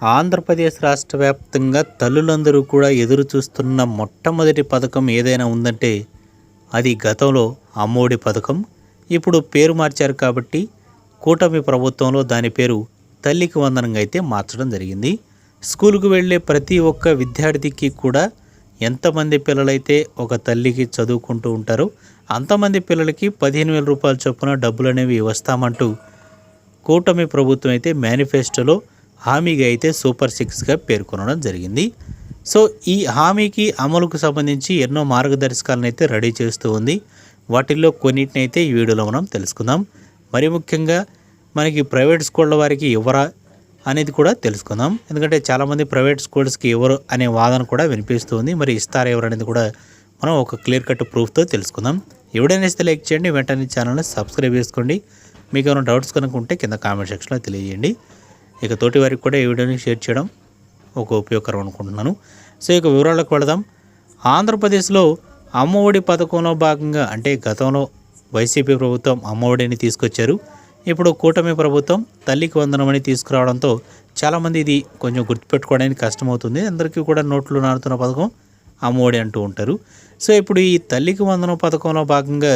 ఆంధ్రప్రదేశ్ రాష్ట్ర వ్యాప్తంగా తల్లులందరూ కూడా ఎదురు చూస్తున్న మొట్టమొదటి పథకం ఏదైనా ఉందంటే అది గతంలో అమ్మఒడి పథకం. ఇప్పుడు పేరు మార్చారు కాబట్టి కూటమి ప్రభుత్వంలో దాని పేరు తల్లికి వందనంగా అయితే మార్చడం జరిగింది. స్కూల్కు వెళ్ళే ప్రతి ఒక్క విద్యార్థికి కూడా ఎంతమంది పిల్లలైతే ఒక తల్లికి చదువుకుంటూ ఉంటారో అంతమంది పిల్లలకి పదిహేను వేల రూపాయల చొప్పున డబ్బులు అనేవి వస్తామంటూ కూటమి ప్రభుత్వం అయితే మేనిఫెస్టోలో హామీగా అయితే సూపర్ సిక్స్గా పేర్కొనడం జరిగింది. సో ఈ హామీకి అమలుకు సంబంధించి ఎన్నో మార్గదర్శకాలను అయితే రెడీ చేస్తూ ఉంది. వాటిల్లో కొన్నిటిని అయితే ఈ వీడియోలో మనం తెలుసుకుందాం. మరి ముఖ్యంగా మనకి ప్రైవేట్ స్కూళ్ళ వారికి ఇవ్వరా అనేది కూడా తెలుసుకుందాం. ఎందుకంటే చాలామంది ప్రైవేట్ స్కూల్స్కి ఎవరు అనే వాదన కూడా వినిపిస్తుంది మరి ఇస్తారా ఎవరు అనేది కూడా మనం ఒక క్లియర్ కట్ ప్రూఫ్తో తెలుసుకుందాం. ఎవడైనా లైక్ చేయండి. వెంటనే ఛానల్ని సబ్స్క్రైబ్ చేసుకోండి. మీకు ఏమైనా డౌట్స్ కనుక ఉంటే కింద కామెంట్ సెక్షన్లో తెలియజేయండి. ఇక తోటి వారికి కూడా ఈ వీడియోని షేర్ చేయడం ఒక ఉపయోగకరం అనుకుంటున్నాను. సో ఇక వివరాలకు వెళదాం. ఆంధ్రప్రదేశ్లో అమ్మఒడి పథకంలో భాగంగా అంటే గతంలో వైసీపీ ప్రభుత్వం అమ్మఒడిని తీసుకొచ్చారు. ఇప్పుడు కూటమి ప్రభుత్వం తల్లికి వందనమని తీసుకురావడంతో చాలామంది ఇది కొంచెం గుర్తుపెట్టుకోవడానికి కష్టమవుతుంది. అందరికీ కూడా నోట్లు నాడుతున్న పథకం అమ్మఒడి అంటూ ఉంటారు. సో ఇప్పుడు ఈ తల్లికి వందనం పథకంలో భాగంగా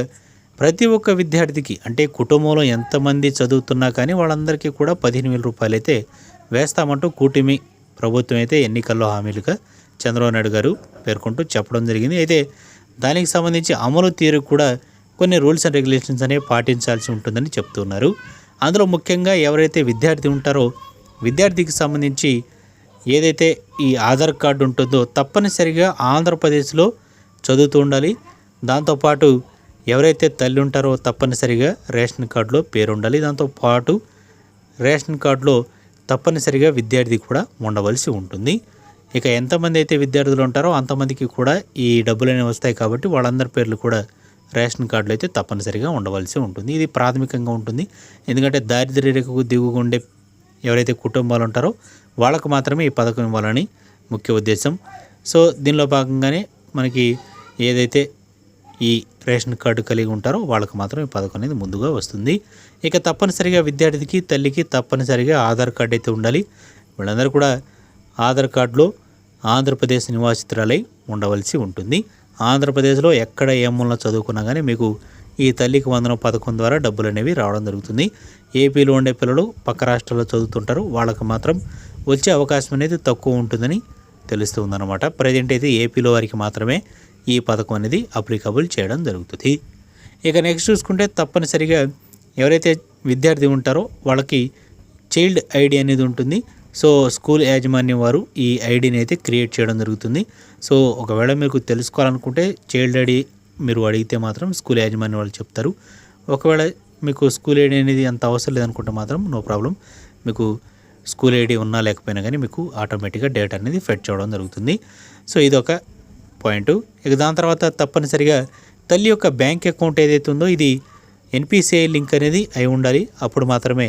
ప్రతి ఒక్క విద్యార్థికి అంటే కుటుంబంలో ఎంతమంది చదువుతున్నా కానీ వాళ్ళందరికీ కూడా పదిహేను వేల రూపాయలు అయితే వేస్తామంటూ కూటమి ప్రభుత్వం అయితే ఎన్నికల్లో హామీలుగా చంద్రబాబు నాయుడు గారు పేర్కొంటూ చెప్పడం జరిగింది. అయితే దానికి సంబంధించి అమలు తీరు కూడా కొన్ని రూల్స్ అండ్ రెగ్యులేషన్స్ అనేవి పాటించాల్సి ఉంటుందని చెప్తున్నారు. అందులో ముఖ్యంగా ఎవరైతే విద్యార్థి ఉంటారో విద్యార్థికి సంబంధించి ఏదైతే ఈ ఆధార్ కార్డు ఉంటుందో తప్పనిసరిగా ఆంధ్రప్రదేశ్లో చదువుతూ ఉండాలి. దాంతోపాటు ఎవరైతే తల్లి ఉంటారో తప్పనిసరిగా రేషన్ కార్డులో పేరు ఉండాలి. దాంతోపాటు రేషన్ కార్డులో తప్పనిసరిగా విద్యార్థి కూడా ఉండవలసి ఉంటుంది. ఇక ఎంతమంది అయితే విద్యార్థులు ఉంటారో అంతమందికి కూడా ఈ డబ్బులు అనేవి వస్తాయి కాబట్టి వాళ్ళందరి పేర్లు కూడా రేషన్ కార్డులు అయితే తప్పనిసరిగా ఉండవలసి ఉంటుంది. ఇది ప్రాథమికంగా ఉంటుంది. ఎందుకంటే దారిద్ర్య రేఖకు దిగుగా ఉండే ఎవరైతే కుటుంబాలు ఉంటారో వాళ్ళకు మాత్రమే ఈ పథకం ఇవ్వాలని ముఖ్య ఉద్దేశం. సో దీనిలో భాగంగానే మనకి ఏదైతే ఈ రేషన్ కార్డు కలిగి ఉంటారో వాళ్ళకి మాత్రం ఈ పథకం అనేది ముందుగా వస్తుంది. ఇక తప్పనిసరిగా విద్యార్థికి తల్లికి తప్పనిసరిగా ఆధార్ కార్డు అయితే ఉండాలి. వీళ్ళందరూ కూడా ఆధార్ కార్డులో ఆంధ్రప్రదేశ్ నివాసితురాలై ఉండవలసి ఉంటుంది. ఆంధ్రప్రదేశ్లో ఎక్కడ ఏ మూలన చదువుకున్నా కానీ మీకు ఈ తల్లికి వందనం పథకం ద్వారా డబ్బులు అనేవి రావడం జరుగుతుంది. ఏపీలో ఉండే పిల్లలు పక్క రాష్ట్రాల్లో చదువుతుంటారు. వాళ్ళకి మాత్రం వచ్చే అవకాశం అనేది తక్కువ ఉంటుందని తెలుస్తుందన్నమాట ప్రజెంట్ అయితే ఏపీలో వారికి మాత్రమే. ఈ పథకం అనేది అప్లికబుల్ చేయడం జరుగుతుంది. ఇక నెక్స్ట్ చూసుకుంటే తప్పనిసరిగా ఎవరైతే విద్యార్థి ఉంటారో వాళ్ళకి చైల్డ్ ఐడి అనేది ఉంటుంది. సో స్కూల్ యాజమాన్యం వారు ఈ ఐడిని అయితే క్రియేట్ చేయడం జరుగుతుంది. సో ఒకవేళ మీకు తెలుసుకోవాలనుకుంటే చైల్డ్ ఐడి మీరు అడిగితే మాత్రం స్కూల్ యాజమాన్యం వాళ్ళు చెప్తారు. ఒకవేళ మీకు స్కూల్ ఐడి అనేది అంత అవసరం లేదనుకుంటే మాత్రం నో ప్రాబ్లం మీకు స్కూల్ ఐడి ఉన్నా లేకపోయినా కానీ మీకు ఆటోమేటిక్గా డేటా అనేది ఫెట్ చేయడం జరుగుతుంది. సో ఇది ఒక పాయింట్. ఇక దాని తర్వాత తప్పనిసరిగా తల్లి యొక్క బ్యాంక్ అకౌంట్ ఏదైతే ఉందో ఇది ఎన్పిసిఐ లింక్ అనేది అయి ఉండాలి. అప్పుడు మాత్రమే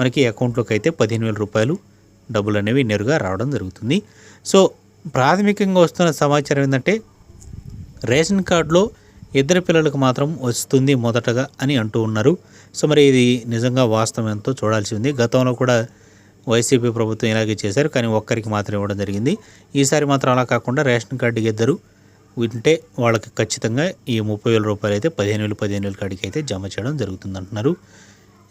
మనకి అకౌంట్లోకి అయితే పదిహేను వేల రూపాయలు డబ్బులు అనేవి నేరుగా రావడం జరుగుతుంది. సో ప్రాథమికంగా వస్తున్న సమాచారం ఏంటంటే రేషన్ కార్డులో ఇద్దరు పిల్లలకు మాత్రం వస్తుంది మొదటగా అని అంటూ ఉన్నారు. సో మరి ఇది నిజంగా వాస్తవం ఎంతో చూడాల్సి ఉంది. గతంలో కూడా వైసీపీ ప్రభుత్వం ఇలాగే చేశారు కానీ ఒక్కరికి మాత్రం ఇవ్వడం జరిగింది. ఈసారి మాత్రం అలా కాకుండా రేషన్ కార్డుకి ఇద్దరు ఉంటే వాళ్ళకి ఖచ్చితంగా ఈ ముప్పై వేల రూపాయలు అయితే పదిహేను వేలు పదిహేను వేల కాడికి అయితే జమ చేయడం జరుగుతుంది అంటున్నారు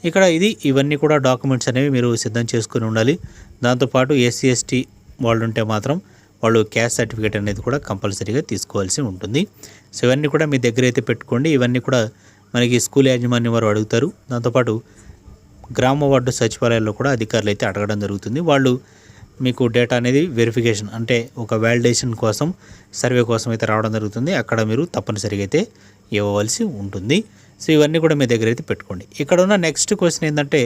ఇక్కడ ఇది ఇవన్నీ కూడా డాక్యుమెంట్స్ అనేవి మీరు సిద్ధం చేసుకుని ఉండాలి. దాంతోపాటు ఎస్సీ ఎస్టీ వాళ్ళు ఉంటే మాత్రం వాళ్ళు క్యాస్ట్ సర్టిఫికేట్ అనేది కూడా కంపల్సరీగా తీసుకోవాల్సి ఉంటుంది. సో ఇవన్నీ కూడా మీ దగ్గర అయితే పెట్టుకోండి. ఇవన్నీ కూడా మనకి స్కూల్ యాజమాన్యం వారు అడుగుతారు. దాంతోపాటు గ్రామ వార్డు సచివాలయాల్లో కూడా అధికారులు అయితే అడగడం జరుగుతుంది. వాళ్ళు మీకు డేటా అనేది వెరిఫికేషన్ అంటే ఒక వ్యాలిడేషన్ కోసం సర్వే కోసం అయితే రావడం జరుగుతుంది. అక్కడ మీరు తప్పనిసరిగా అయితే ఇవ్వవలసి ఉంటుంది. సో ఇవన్నీ కూడా మీ దగ్గర అయితే పెట్టుకోండి. ఇక్కడ ఉన్న నెక్స్ట్ క్వశ్చన్ ఏంటంటే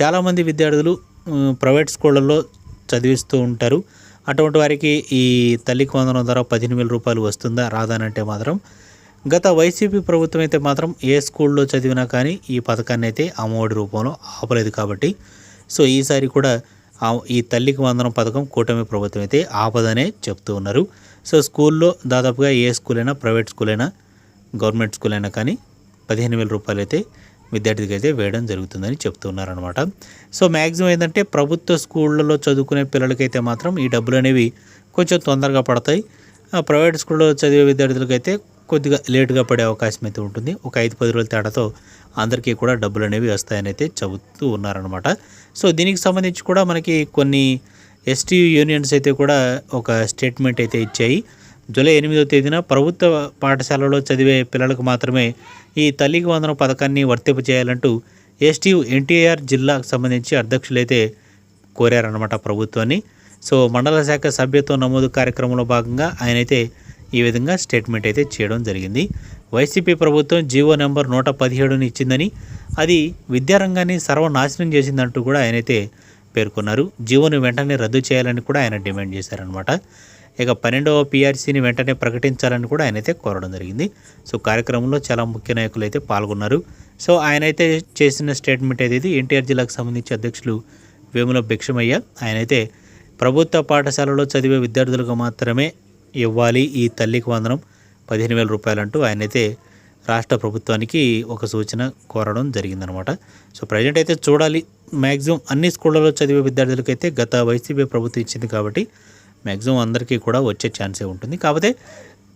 చాలామంది విద్యార్థులు ప్రైవేట్ స్కూళ్ళల్లో చదివిస్తూ ఉంటారు. అటువంటి వారికి ఈ తల్లికి వందనం ద్వారా పదిహేను వేల రూపాయలు వస్తుందా రాదా అని అంటే మాత్రం గత వైసీపీ ప్రభుత్వం అయితే మాత్రం ఏ స్కూల్లో చదివినా కానీ ఈ పథకాన్ని అయితే అమ్మఒడి రూపంలో ఆపలేదు కాబట్టి. సో ఈసారి కూడా ఈ తల్లికి వందనం పథకం కూటమి ప్రభుత్వం అయితే ఆపదనే చెప్తూ ఉన్నారు. సో స్కూల్లో దాదాపుగా ఏ స్కూల్ అయినా ప్రైవేట్ స్కూల్ అయినా గవర్నమెంట్ స్కూల్ అయినా కానీ పదిహేను వేల రూపాయలు అయితే విద్యార్థికి అయితే వేయడం జరుగుతుందని చెప్తున్నారనమాట సో మ్యాక్సిమం ఏంటంటే ప్రభుత్వ స్కూళ్ళలో చదువుకునే పిల్లలకైతే మాత్రం ఈ డబ్బులు అనేవి కొంచెం తొందరగా పడతాయి. ఆ ప్రైవేట్ స్కూల్లో చదివే విద్యార్థులకైతే కొద్దిగా లేటుగా పడే అవకాశం అయితే ఉంటుంది. ఒక ఐదు పది రోజుల తేడాతో అందరికీ కూడా డబ్బులు అనేవి వస్తాయని అయితే చెబుతూ ఉన్నారనమాట సో దీనికి సంబంధించి కూడా మనకి కొన్ని ఎస్టీ యూనియన్స్ అయితే కూడా ఒక స్టేట్మెంట్ అయితే ఇచ్చాయి. జూలై ఎనిమిదో తేదీన ప్రభుత్వ పాఠశాలలో చదివే పిల్లలకు మాత్రమే ఈ తల్లికి వందనం పథకాన్ని వర్తింపజేయాలంటూ ఎస్టీ ఎన్టీఆర్ జిల్లాకు సంబంధించి అధ్యక్షులైతే కోరారన్నమాట ప్రభుత్వాన్ని. సో మండల శాఖ సభ్యత్వ నమోదు కార్యక్రమంలో భాగంగా ఆయనైతే ఈ విధంగా స్టేట్మెంట్ అయితే చేయడం జరిగింది. వైసీపీ ప్రభుత్వం జీవో నెంబర్ నూట పదిహేడుని ఇచ్చిందని అది విద్యారంగాన్ని సర్వనాశనం చేసిందంటూ కూడా ఆయనైతే పేర్కొన్నారు. జీవోను వెంటనే రద్దు చేయాలని కూడా ఆయన డిమాండ్ చేశారనమాట ఇక పన్నెండవ పీఆర్సీని వెంటనే ప్రకటించాలని కూడా ఆయనైతే కోరడం జరిగింది. సో కార్యక్రమంలో చాలా ముఖ్య నాయకులు అయితే పాల్గొన్నారు. సో ఆయన అయితే చేసిన స్టేట్మెంట్ అయితే ఇది ఎన్టీఆర్ జిల్లాకు సంబంధించి అధ్యక్షులు వేముల భిక్షమయ్య ఆయనైతే ప్రభుత్వ పాఠశాలలో చదివే విద్యార్థులకు మాత్రమే ఇవ్వాలి ఈ తల్లికి వందనం. పదిహేను వేల రూపాయలంటూ ఆయనైతే రాష్ట్ర ప్రభుత్వానికి ఒక సూచన కోరడం జరిగిందనమాట. సో ప్రజెంట్ అయితే చూడాలి. మ్యాక్సిమం అన్ని స్కూళ్ళలో చదివే విద్యార్థులకైతే గత వైసీపీ ప్రభుత్వం ఇచ్చింది కాబట్టి మ్యాక్సిమం అందరికీ కూడా వచ్చే ఛాన్సే ఉంటుంది. కాకపోతే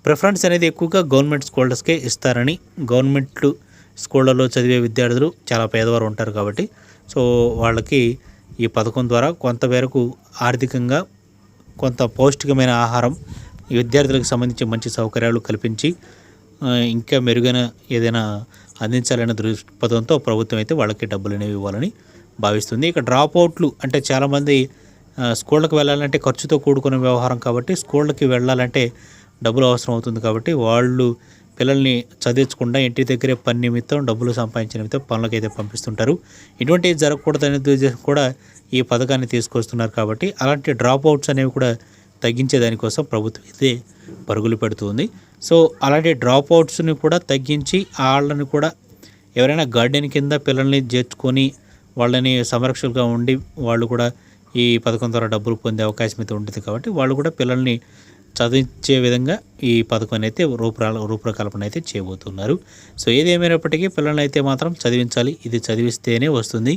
ప్రిఫరెన్స్ అనేది ఎక్కువగా గవర్నమెంట్ స్కూల్స్కే ఇస్తారని గవర్నమెంట్లు స్కూళ్ళలో చదివే విద్యార్థులు చాలా పేదవారు ఉంటారు కాబట్టి సో వాళ్ళకి ఈ పథకం ద్వారా కొంతవరకు ఆర్థికంగా కొంత పౌష్టికమైన ఆహారం విద్యార్థులకు సంబంధించి మంచి సౌకర్యాలు కల్పించి ఇంకా మెరుగైన ఏదైనా అందించాలనే దృక్పథంతో ప్రభుత్వం అయితే వాళ్ళకి డబ్బులు అనేవి ఇవ్వాలని భావిస్తుంది. ఇక డ్రాప్ అవుట్లు అంటే చాలామంది స్కూళ్ళకి వెళ్ళాలంటే ఖర్చుతో కూడుకున్న వ్యవహారం కాబట్టి స్కూళ్ళకి వెళ్ళాలంటే డబ్బులు అవసరం అవుతుంది కాబట్టి వాళ్ళు పిల్లల్ని చదివించకుండా ఇంటి దగ్గరే పని నిమిత్తం డబ్బులు సంపాదించిన నిమిత్తం పనులకైతే పంపిస్తుంటారు. ఇటువంటివి జరగకూడదనే ఉద్దేశం కూడా ఈ పథకాన్ని తీసుకొస్తున్నారు కాబట్టి అలాంటి డ్రాప్ అవుట్స్ అనేవి కూడా తగ్గించే దానికోసం ప్రభుత్వం అయితే పరుగులు పెడుతుంది. సో అలాంటి డ్రాప్ అవుట్స్ని కూడా తగ్గించి వాళ్ళని కూడా ఎవరైనా గార్డెన్ కింద పిల్లల్ని చేర్చుకొని వాళ్ళని సంరక్షకులుగా ఉండి వాళ్ళు కూడా ఈ పథకం ద్వారా డబ్బులు పొందే అవకాశం అయితే ఉంటుంది కాబట్టి వాళ్ళు కూడా పిల్లల్ని చదివించే విధంగా ఈ పథకం అయితే రూపురా రూపకల్పన అయితే చేయబోతున్నారు. సో ఏదేమైనప్పటికీ పిల్లల్ని అయితే మాత్రం చదివించాలి. ఇది చదివిస్తేనే వస్తుంది.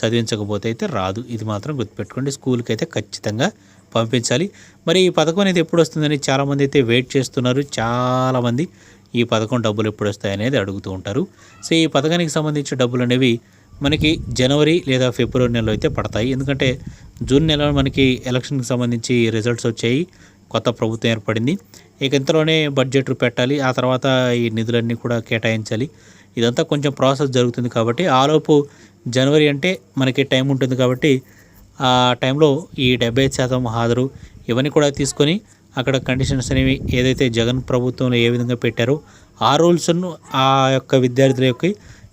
చదివించకపోతే అయితే రాదు. ఇది మాత్రం గుర్తుపెట్టుకోండి. స్కూల్కి అయితే ఖచ్చితంగా పంపించాలి. మరి ఈ పథకం అనేది ఎప్పుడు వస్తుందని చాలామంది అయితే వెయిట్ చేస్తున్నారు. చాలామంది ఈ పథకం డబ్బులు ఎప్పుడు వస్తాయి అనేది అడుగుతూ ఉంటారు. సో ఈ పథకానికి సంబంధించిన డబ్బులు అనేవి మనకి జనవరి లేదా ఫిబ్రవరి నెలలో అయితే పడతాయి. ఎందుకంటే జూన్ నెలలో మనకి ఎలక్షన్కి సంబంధించి రిజల్ట్స్ వచ్చాయి. కొత్త ప్రభుత్వం ఏర్పడింది. ఇక ఇంతలోనే బడ్జెట్ పెట్టాలి. ఆ తర్వాత ఈ నిధులన్నీ కూడా కేటాయించాలి. ఇదంతా కొంచెం ప్రాసెస్ జరుగుతుంది కాబట్టి ఆలోపు జనవరి అంటే మనకి టైం ఉంటుంది కాబట్టి ఆ టైంలో ఈ డెబ్బై శాతం హాజరు ఇవన్నీ కూడా తీసుకొని అక్కడ కండిషన్స్ అనేవి ఏదైతే జగన్ ప్రభుత్వంలో ఏ విధంగా పెట్టారో ఆ రూల్స్ను ఆ యొక్క విద్యార్థుల యొక్క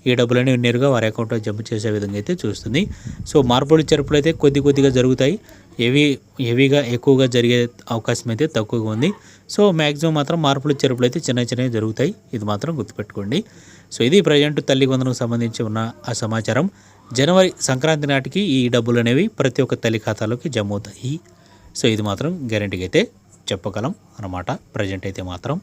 ఈ డబ్బులనేవి నేరుగా వారి అకౌంట్లో జమ చేసే విధంగా అయితే చూస్తుంది. సో మార్పులు చెరుపులు అయితే కొద్ది కొద్దిగా జరుగుతాయి. హెవీ హెవీగా ఎక్కువగా జరిగే అవకాశం అయితే తక్కువగా ఉంది. సో మ్యాక్సిమం మాత్రం మార్పులు చెరుపులు అయితే చిన్న చిన్నవి జరుగుతాయి. ఇది మాత్రం గుర్తుపెట్టుకోండి. సో ఇది ప్రజెంట్ తల్లి వందనకు సంబంధించి ఉన్న ఆ సమాచారం. జనవరి సంక్రాంతి నాటికి ఈ డబ్బులు అనేవి ప్రతి ఒక్క తల్లి ఖాతాలోకి జమ అవుతాయి సో ఇది మాత్రం గ్యారంటీగా అయితే చెప్పగలం అన్నమాట. ప్రజెంట్ అయితే మాత్రం